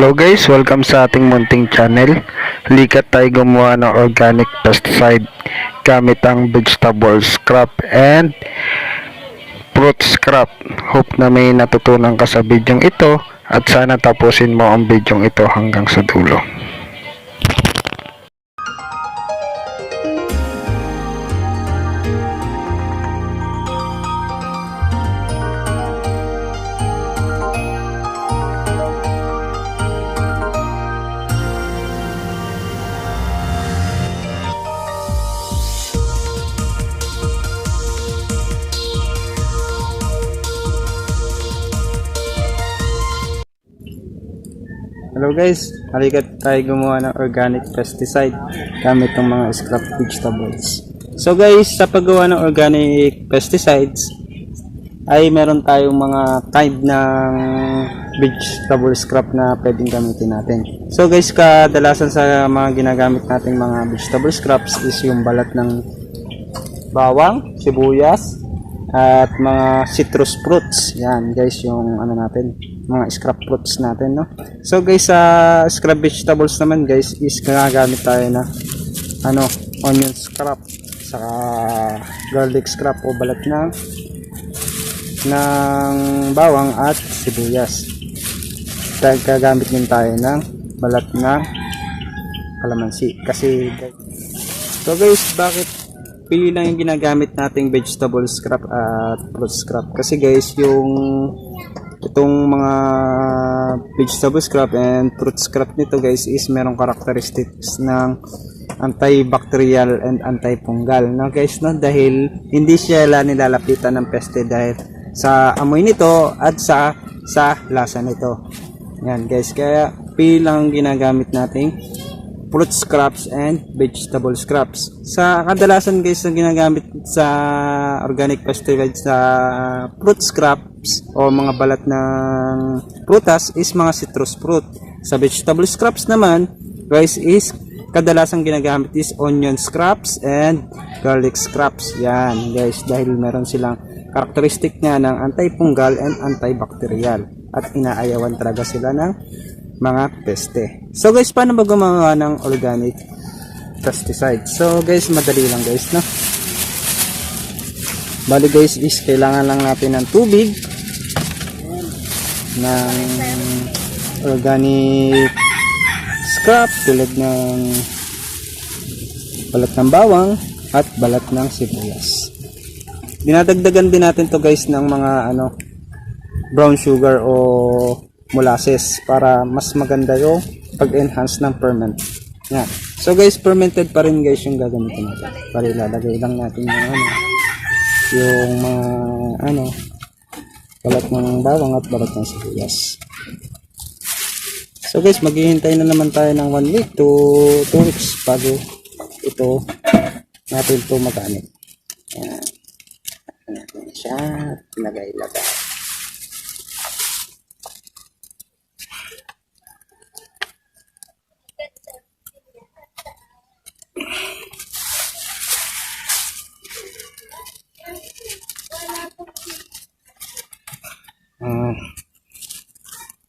Hello guys, welcome sa ating munting channel. Likat tayo gumawa ng organic pesticide gamit ang vegetable scrap and fruit scrap. Hope na may natutunan ka sa bidyong ito at sana tapusin mo ang bidyong ito hanggang sa dulo. Hello guys, halikat tayo gumawa ng organic pesticide gamit ng mga scrap vegetables. So guys, sa paggawa ng organic pesticides ay meron tayong mga kind ng vegetable scrap na pwedeng gamitin natin. So guys, kadalasan sa mga ginagamit nating mga vegetable scraps is yung balat ng bawang, sibuyas, at mga citrus fruits. Yan guys, yung ano natin, mga scrap fruits natin, no? So guys, sa scrap vegetables naman guys, is ginagamit tayo na ano, onion scrap, saka garlic scrap o balat ng ng bawang at sibuyas. Gagamit din tayo ng balat ng kalamansi. Kasi, so guys, bakit pili lang yung ginagamit nating vegetable scrap at fruit scrap? Kasi guys, yung itong mga vegetable scrap and fruit scrap nito guys is merong characteristics ng antibacterial and antifungal no guys no dahil hindi siya nilalapitan ng peste dahil sa amoy nito at sa sa lasa nito yan guys kaya pili lang ang ginagamit nating fruit scraps and vegetable scraps. Sa kadalasan guys na ginagamit sa organic pesticide sa fruit scraps o mga balat ng prutas is mga citrus fruit. Sa vegetable scraps naman guys is kadalasang ginagamit is onion scraps and garlic scraps. Yan guys dahil meron silang karakteristik niya ng antifungal and antibacterial. At inaayawan talaga sila ng mga peste. So guys, paano ba gumawa ng organic pesticide? So guys, madali lang guys, no? Bali guys, is kailangan lang natin ng tubig ng organic scrap tulad ng balat ng bawang at balat ng sibuyas. Dinadagdagan din natin to guys ng mga ano brown sugar o molasses para mas maganda yung pag-enhance ng ferment. Yan. So guys, fermented pa rin guys yung gagamitin natin. Para ilalagay lang natin yung ano, yung mga ano, balat ng bawang at balat ng sibuyas. So guys, maghihintay na naman tayo ng 1 week to 2 weeks bago ito natin ito magamit. Yan. Natin siya, lagay-lagay.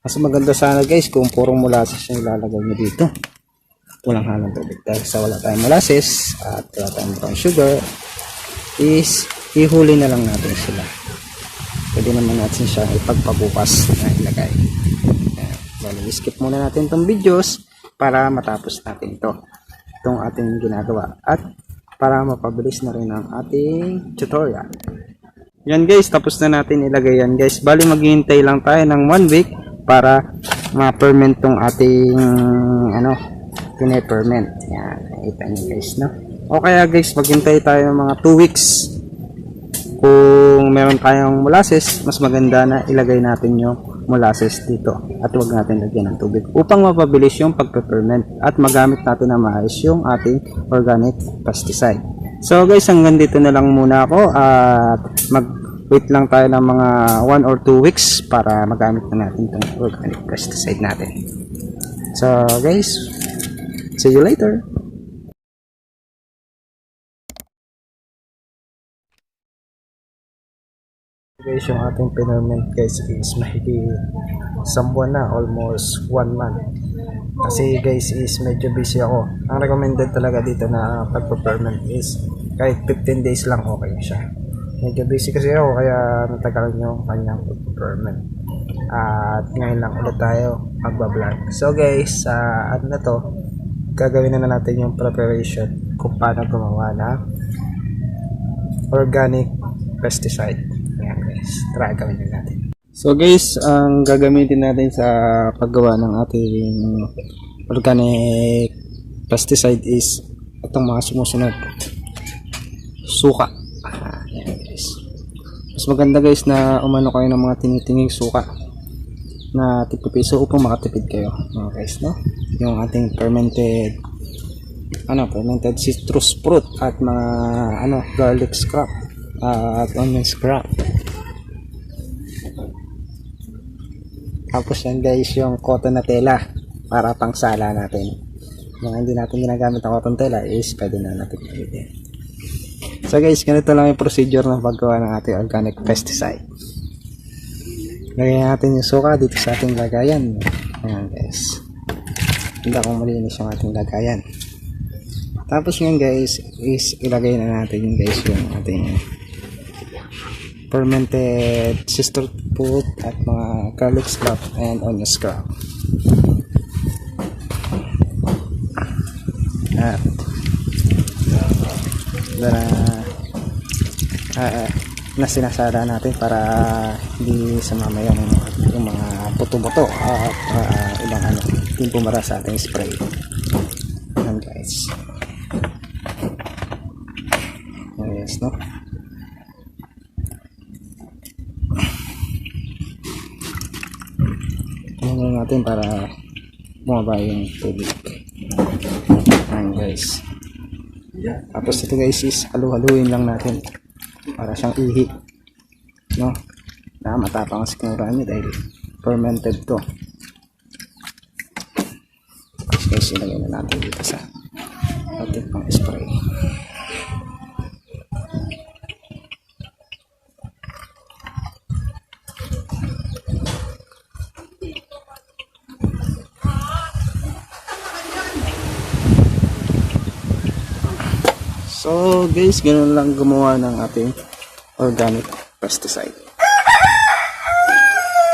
Mas maganda sana guys kung purong molasses yung ilalagay mo dito. Walang halong tubig. Dahil sa wala tayong molasses at wala tayong brown sugar is ihuli na lang natin sila. Pwede naman natin siya ipagpabukas na ilagay. Bali, skip muna natin itong videos para matapos natin ito. Itong ating ginagawa. At para mapabilis na rin ang ating tutorial. Yan guys, tapos na natin ilagay yan guys. Bali maghihintay lang tayo ng 1 week para ma-ferment tong ating ano, pine-ferment. Yan, nakita niyo guys, no? O kaya guys, maghintay tayo ng mga 2 weeks. Kung meron tayong molasses, mas maganda na ilagay natin yung molasses dito at huwag natin lagyan ng tubig upang mapabilis yung pagpe-ferment at magamit natin na maayos yung ating organic pesticide. So guys, hanggang dito na lang muna ako at mag-wait lang tayo ng mga 1 or 2 weeks para magamit na natin itong organic pesticide natin. So guys, see you later! Guys, yung ating pinarment guys is mahigit isang buwan na, almost one month. Kasi guys is medyo busy ako. Ang recommended talaga dito na pagpa-permanent is kahit 15 days lang okay na siya. Medyo busy kasi ako kaya natagal yung kanyang pagpa-permanent. At ngayon lang ulit tayo magbablog. So guys, sa ano na to, gagawin na natin yung preparation kung paano gumawa ng organic pesticide. Ayan guys, try gawin na natin. So guys, ang gagamitin natin sa paggawa ng ating organic pesticide is itong mga sumusunod. Suka. Mas maganda guys na umano kayo ng mga tinitinging suka na tipipiso upang makatipid kayo. Mga guys, no? Yung ating fermented ano, fermented citrus fruit at mga ano, garlic scrap at onion scrap. Tapos yan guys yung cotton na tela para pangsala natin. Yung hindi natin ginagamit ang cotton tela is pwede na natin gamitin. So guys, ganito lang yung procedure ng paggawa ng ating organic pesticide. Lagyan natin yung suka dito sa ating lagayan. Ayan guys. Hindi akong malinis yung ating lagayan. Tapos yun guys is ilagay na natin yung guys yung ating fermented sister fruit at mga garlic scrap and onion scrap. At na uh, na sinasara natin para hindi sumama yung, yung mga puto-buto at uh, ilang ano yung pumara sa ating spray. Yan guys. Yes, no? Tingnan natin para bumaba yung tubig. Ayan guys. Tapos ito guys is halu-haluin lang natin para siyang ihi. No? Na matapang ang sikmura niya dahil fermented to. Guys ilagay na natin dito sa ating pang spray. So guys, ganun lang gumawa ng ating organic pesticide.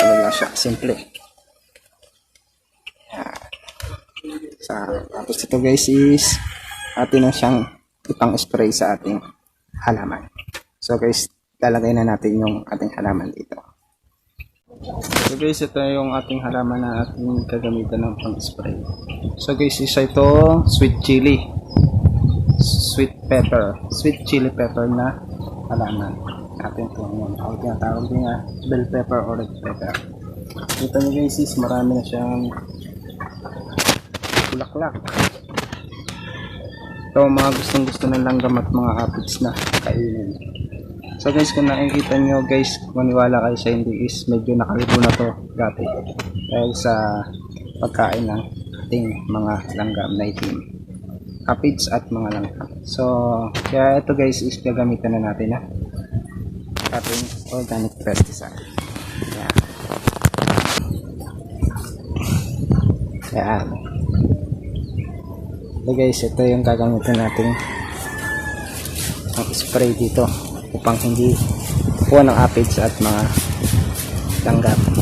Ano lang siya, simple. Yan. Sa, tapos ito guys is atin na siyang ipang spray sa ating halaman. So guys, lalagay na natin yung ating halaman dito. So guys, ito yung ating halaman na ating gagamitan ng pang spray. So guys, isa ito sweet chili sweet pepper, sweet chili pepper na halaman. Atin ito yung ang tinatawag din nga bell pepper or red pepper. Ito nyo guys is marami na siyang bulaklak. Ito mga gustong gusto ng langgam at mga aphids na kainin. So guys, kung nakikita nyo guys, maniwala kayo sa hindi is medyo nakalibo na to dati. Dahil sa pagkain ng ating mga langgam na itim aphids at mga langgam. So, kaya ito guys is gagamitan na natin na ating organic pesticide. Yan. Yan. So guys, ito yung gagamitan natin ang spray dito upang hindi kuha ng aphids at mga langgam.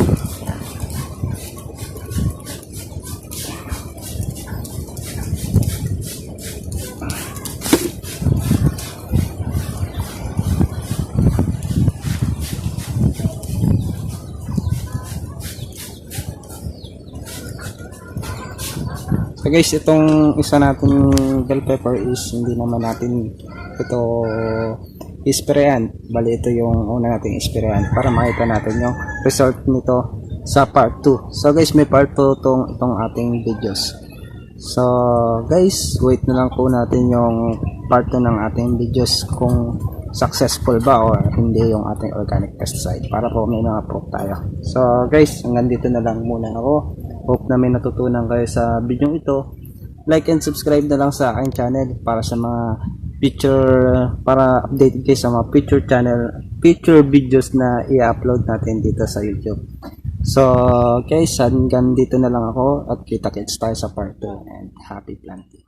So guys, itong isa natin bell pepper is hindi naman natin ito isprayan. Bali ito yung una nating isprayan para makita natin yung result nito sa part 2. So guys, may part 2 itong, itong ating videos. So guys, wait na lang po natin yung part 2 ng ating videos kung successful ba or hindi yung ating organic pesticide para po may mga proof tayo. So guys, hanggang dito na lang muna ako. Hope na may natutunan kayo sa video ito. Like and subscribe na lang sa aking channel para sa mga future para updated kayo sa mga future channel future videos na i-upload natin dito sa YouTube. So, guys, hanggang dito na lang ako at kita-kits tayo sa part 2 and happy planting.